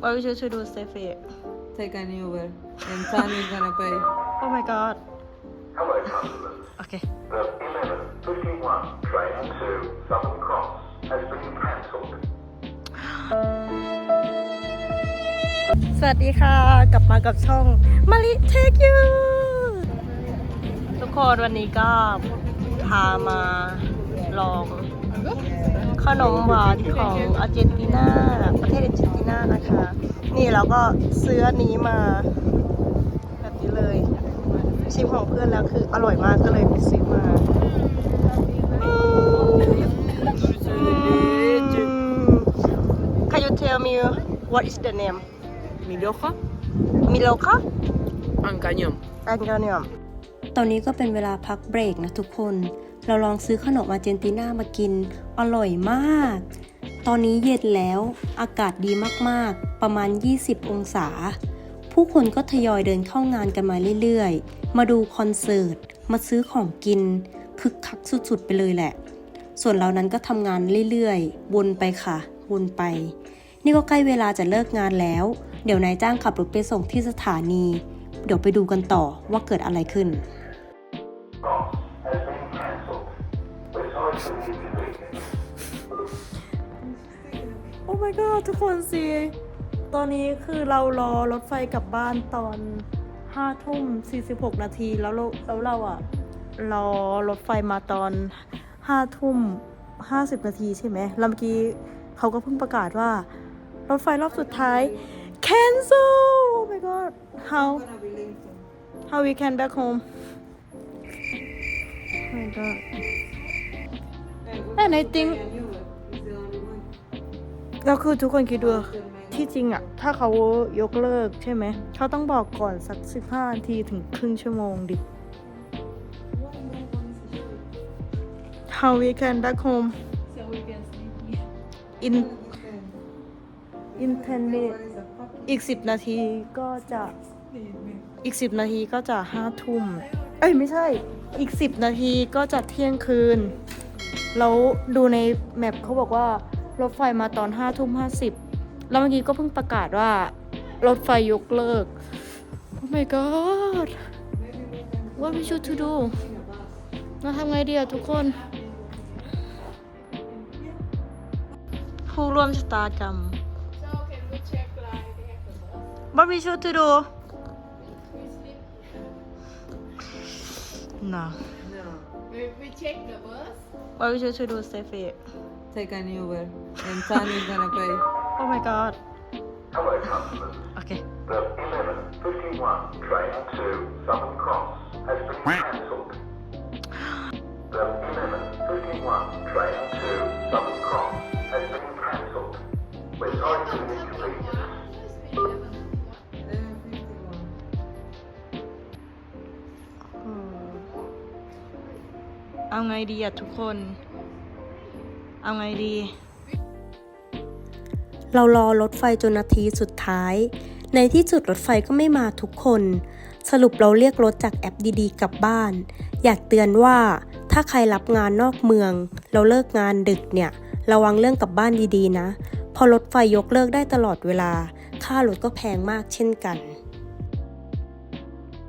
What we should do Steffi Take an Uber. And Tani is gonna pay. Oh my god Hello, customers. Okay The 1151 train to Southern Cross has been cancelled. สวัสดีค่ะ กลับมากับช่องมาริเทคยูทุกคนวันนี้ก็พามาลองขนมหวานของอาร์เจนตินาประเทศอาร์เจนตินานะคะ นี่เราก็ซื้ออันนี้มาแบบนี้เลย ชิมของเพื่อนแล้วคืออร่อยมากก็เลยไปซื้อมาอืม Can you tell me what is the name Milhoja, Miloka and cañón. อันกาเนียม ตอนนี้ก็เป็นเวลาพักเบรกนะทุกคน เราลองซื้อขนมอาร์เจนตินามากิน อร่อยมาก ตอนนี้เย็นแล้ว อากาศดีมาก ๆ ประมาณ 20 องศา ผู้คนก็ทยอยเดินเข้างานกันมาเรื่อยๆ มาดูคอนเสิร์ต มาซื้อของกิน คึกคักสุดๆ ไปเลยแหละ ส่วนเรานั้นก็ทำงานเรื่อยๆ วนไปค่ะ วนไป นี่ก็ใกล้เวลาจะเลิกงานแล้ว เดี๋ยวนายจ้างขับรถไปส่งที่สถานี เดี๋ยวไปดูกันต่อว่าเกิดอะไรขึ้น Cross has been cancelled. We're sorry for the inconvenience. โอ้ my god ทุกคนสิ ตอนนี้คือเรารอรถไฟกลับบ้านตอน5ทุ่ม46นาทีแล้วเราแล้วเราอะรอรถไฟมาตอน5ทุ่ม50นาทีใช่ไหมแล้วเมื่อกี้เขาก็เพิ่งประกาศว่า รถไฟรอบสุดท้าย cancel oh my god how how we can back home oh my god and I think แล้วคือทุกคนคิดดู ที่จริงอะถ้าเขายกเลิกใช่ไหม เขาต้องบอกก่อนสักสิบห้านาทีถึงครึ่งชั่วโมงดิ How we can back home in in 10 minutes อีกสิบนาทีก็จะ อีกสิบนาทีก็จะห้าทุ่ม เอ้ย ไม่ใช่ อีกสิบนาทีก็จะเที่ยงคืน แล้วดูในแมปเขาบอกว่ารถไฟมาตอนห้าทุ่มห้าสิบ แล้วเมื่อกี้ก็เพิ่งประกาศว่ารถไฟยกเลิก Oh my god what we should to do เราทำไงดีอะทุกคน ผู้ร่วมชะตากรรม What we should to do No We, we check the bus. What we should to do Steffi Take an Uber. And Tani is gonna pay. Oh my god Hello, customers. Okay The 1151 train to Southern Cross has been cancelled. The 1151 train to Southern Cross has been cancelled. We're sorry for the inconvenience. อืมเอาไงดีอะทุกคน เอาไงดี เรารอรถไฟจนนาทีสุดท้าย ในที่สุดรถไฟก็ไม่มาทุกคน สรุปเราเรียกรถจากแอปดีๆ กลับบ้าน อยากเตือนว่าถ้าใครรับงานนอกเมือง เราเลิกงานดึกเนี่ย ระวังเรื่องกลับบ้านดีๆนะ พอรถไฟยกเลิกได้ตลอดเวลา ค่ารถก็แพงมากเช่นกัน